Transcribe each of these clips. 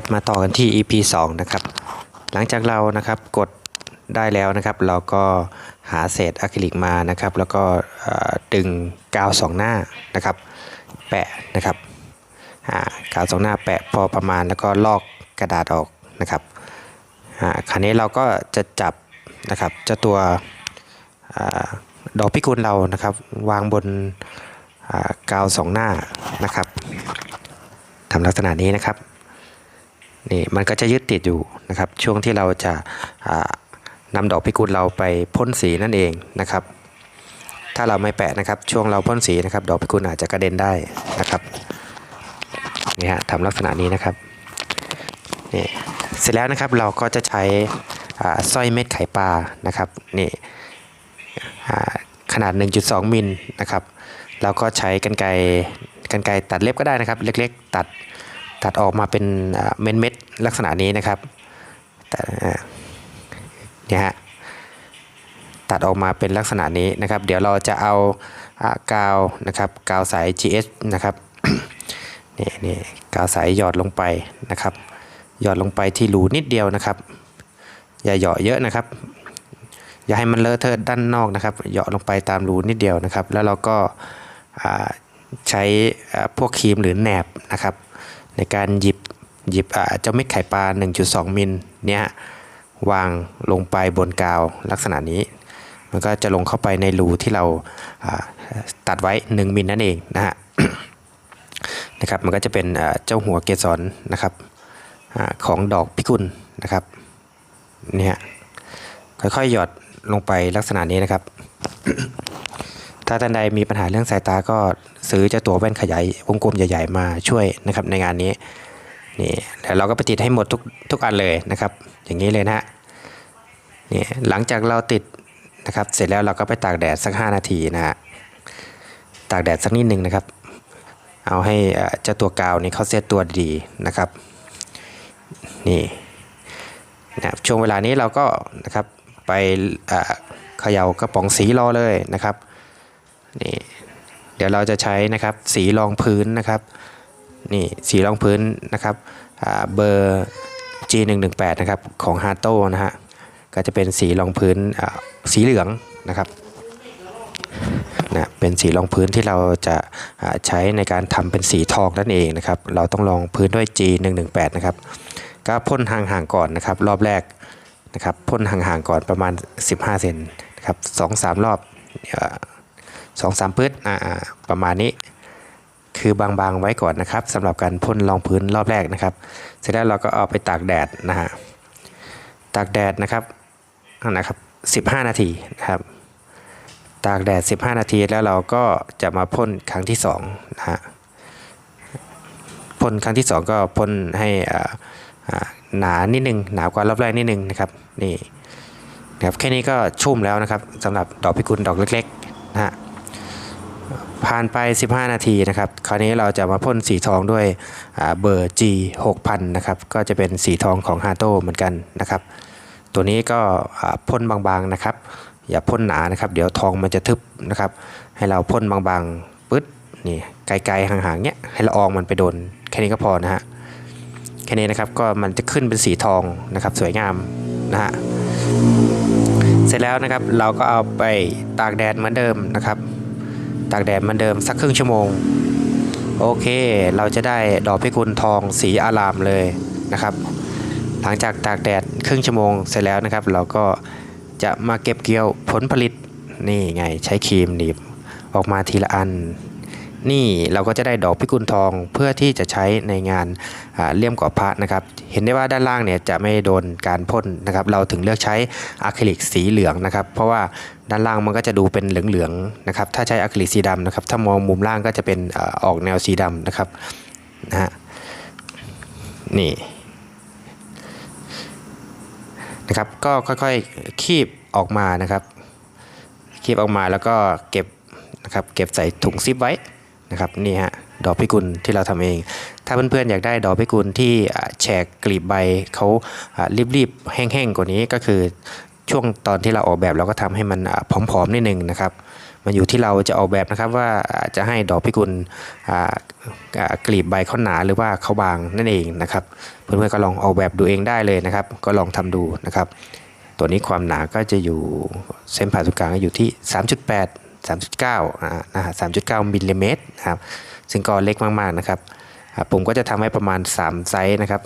ครับ มาต่อกันที่ EP 2 นะครับ หลังจากเรานะครับกดได้แล้วนะครับ เราก็หาเศษอะคริลิกมานะครับ แล้วก็ดึงกาวสองหน้านะครับ แปะนะครับกาวสองหน้าแปะพอประมาณแล้วก็ลอกกระดาษออกนะครับคราวนี้เราก็จะจับนะครับเจ้าตัวอดอกพิกุลเรานะครับ วางบนกาวสองหน้านะครับทำลักษณะนี้นะครับ นี่มันก็จะยึดติดอยู่นะครับช่วงที่เราจะอ่านำดอกพิกุลเราไปพ่นสีนั่นเองนะครับ ถ้าเราไม่แปะนะครับช่วงเราพ่นสีนะครับ ดอกพิกุลอาจจะกระเด็นได้นะครับนี่ฮะทำลักษณะนี้นะครับนี่เสร็จแล้วนะครับเราก็จะใช้สร้อยเม็ดไข่ปลานะครับนี่ขนาด 1.2 มิลนะครับเราก็ใช้กันไกรกันไกรตัดเล็บก็ได้นะครับ เล็กๆ ตัด ตัดออกมาเป็นเม็ดเม็ดลักษณะนี้นะครับเนี่ยฮะตัดออกมาเป็นลักษณะนี้นะครับ เดี๋ยวเราจะเอาอากาวนะครับกาวใส GS นะครับนี่นี่กาวใสหยอดลงไปนะครับ หยอดลงไปที่รูนิดเดียวนะครับ อย่าหยาะเยอะนะครับ อย่าให้มันเลอะเทอะด้านนอกนะครับหยาะลงไปตามรูนิดเดียวนะครับ แล้วเราก็ใช้พวกครีมหรือแหนบนะครับ ในการหยิบหยิบเจ้าเม็ดไข่ปลา 1.2 มิลเนี่ยวางลงไปบนกาวลักษณะนี้ มันก็จะลงเข้าไปในรูที่เราตัดไว้ 1 มิลนั่นเองนะฮะนะครับมันก็จะเป็นเจ้าหัวเกสรนะครับอของดอกพิกุลนะครับเนี่ยค่อยๆหยอดลงไปลักษณะนี้นะครับ ถ้าท่านใดมีปัญหาเรื่องสายตาก็ซื้อเจ้าตัวแว่นขยายวงกลมใหญ่ ๆ มาช่วยนะครับในงานนี้นี่แล้วเราก็ไปติดให้หมดทุกทุกอันเลยนะครับ อย่างนี้เลยนะฮะนี่หลังจากเราติดนะครับ เสร็จแล้วเราก็ไปตากแดดสัก 5 นาทีนะฮะตากแดดสักนิดหนึ่งนะครับ เอาให้เจ้าตัวกาวนี่เขาเซตตัวดีนะครับนี่นะช่วงเวลานี้เราก็นะครับไปเขย่ากระป๋องสีรอเลยนะครับ นี่เดี๋ยวเราจะใช้นะครับสีรองพื้นนะครับนี่สีรองพื้นนะครับเบอร์ G118 นะครับของ h a r t o นะฮะก็จะเป็นสีรองพื้นสีเหลืองนะครับนะเป็นสีรองพื้นที่เราจะาใช้ในการทำเป็นสีทองนั่นเองนะครับเราต้องรองพื้นด้วย G118 นะครับก็พ่นห่างๆก่อนนะครับรอบแรกนะครับพ่นห่างๆก่อนประมาณ 15 เซนนะครับสองสามรอบเอ่อ สองสามพืชอ่าอ่าประมาณนี้ คือบางๆไว้ก่อนนะครับสำหรับการพ่นรองพื้นรอบแรกนะครับ เสร็จแล้วเราก็เอาไปตากแดดนะฮะตากแดดนะครับนะครับ 15 นาทีนะครับตากแดด 15 นาทีแล้วเราก็จะมาพ่นครั้งที่2นะฮะพ่นครั้งที่ 2 ก็พ่นให้อ่าหนานิดนึงหนากว่ารอบแรกนิดนึงนะครับนี่นะครับแค่นี้ก็ชุ่มแล้วนะครับสำหรับดอกพิกุลดอกเล็กๆนะฮะ ผ่านไป 15 นาทีนะครับ คราวนี้เราจะมาพ่นสีทองด้วยเบอร์ G 6000 นะครับ ก็จะเป็นสีทองของ h a r t o เหมือนกันนะครับ ตัวนี้ก็พ่นบางๆนะครับ อย่าพ่นหนานะครับ เดี๋ยวทองมันจะทึบนะครับ ให้เราพ่นบางๆปึ๊ดนี่ไกลๆห่างๆเนี้ยให้ละอองมันไปโดนแค่นี้ก็พอนะฮะแค่นี้นะครับก็มันจะขึ้นเป็นสีทองนะครับ สวยงามนะฮะเสร็จแล้วนะครับเราก็เอาไปตากแดดเหมือนเดิมนะครับ ตากแดดเหมือนเดิมสักครึ่งชั่วโมง โอเค เราจะได้ดอกพิกุลทองสีอารามเลยนะครับ หลังจากตากแดดครึ่งชั่วโมงเสร็จแล้วนะครับ เราก็จะมาเก็บเกี่ยวผลผลิตนี่ไงใช้ครีมหนีบออกมาทีละอัน นี่เราก็จะได้ดอกพิกุลทองเพื่อที่จะใช้ในงานเลี่ยมกอบพระนะครับ เห็นได้ว่าด้านล่างเนี่ยจะไม่โดนการพ่นนะครับ เราถึงเลือกใช้อะคริลิกสีเหลืองนะครับ เพราะว่าด้านล่างมันก็จะดูเป็นเหลืองๆนะครับ ถ้าใช้อะคริลิกสีดำนะครับ ถ้ามองมุมล่างก็จะเป็นออออกแนวสีดำนะครับนะฮะนี่นะครับ ก็ค่อยๆคีบออกมานะครับ คีบออกมาแล้วก็เก็บนะครับ เก็บใส่ถุงซิปไว้ นะครับนี่ฮะดอกพิกุลที่เราทำเอง ถ้าเพื่อนๆอยากได้ดอกพิกุลที่แฉกกลีบใบเขารีบๆแห้งๆกว่านี้ก็คือช่วงตอนที่เราออกแบบเราก็ทำให้มันผอมๆนิดนึงนะครับมันอยู่ที่เราจะออกแบบนะครับว่าจะให้ดอกพิกุลกลีบใบเขาหนาหรือว่าเขาบางนั่นเองนะครับ เพื่อนๆก็ลองออกแบบดูเองได้เลยนะครับ ก็ลองทำดูนะครับ ตัวนี้ความหนาก็จะอยู่เส้นผ่าศูนย์กลางก็อยู่ที่ 3.8 3.9อ่านะฮะ3.9มิลลิเมตรนะครับซึ่งก็เล็กมากๆนะครับอ่าผมก็จะทำให้ประมาณ 3 ไซส์นะครับ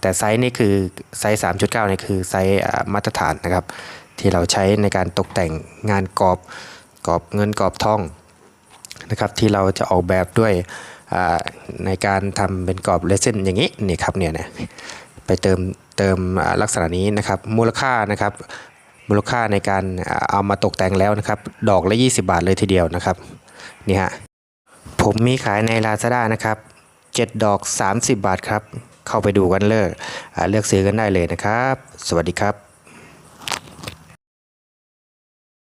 แต่ไซส์นี่คือไซส์ 3.9นี่คือไซส์มาตรฐานนะครับ ที่เราใช้ในการตกแต่งงานกรอบกรอบเงินกรอบทองนะครับที่เราจะออกแบบด้วยในการทำเป็นกรอบเลเซนอย่างนี้นี่ครับเนี่ยนะไปเติมเติมลักษณะนี้นะครับมูลค่านะครับ มูลค่าในการเอามาตกแต่งแล้วนะครับ ดอกละ 20 บาทเลยทีเดียวนะครับนี่ฮะผมมีขายใน Lazada นะครับ 7 ดอก 30 บาทครับ เข้าไปดูกันเลยอ่าเลือกซื้อกันได้เลยนะครับ สวัสดีครับ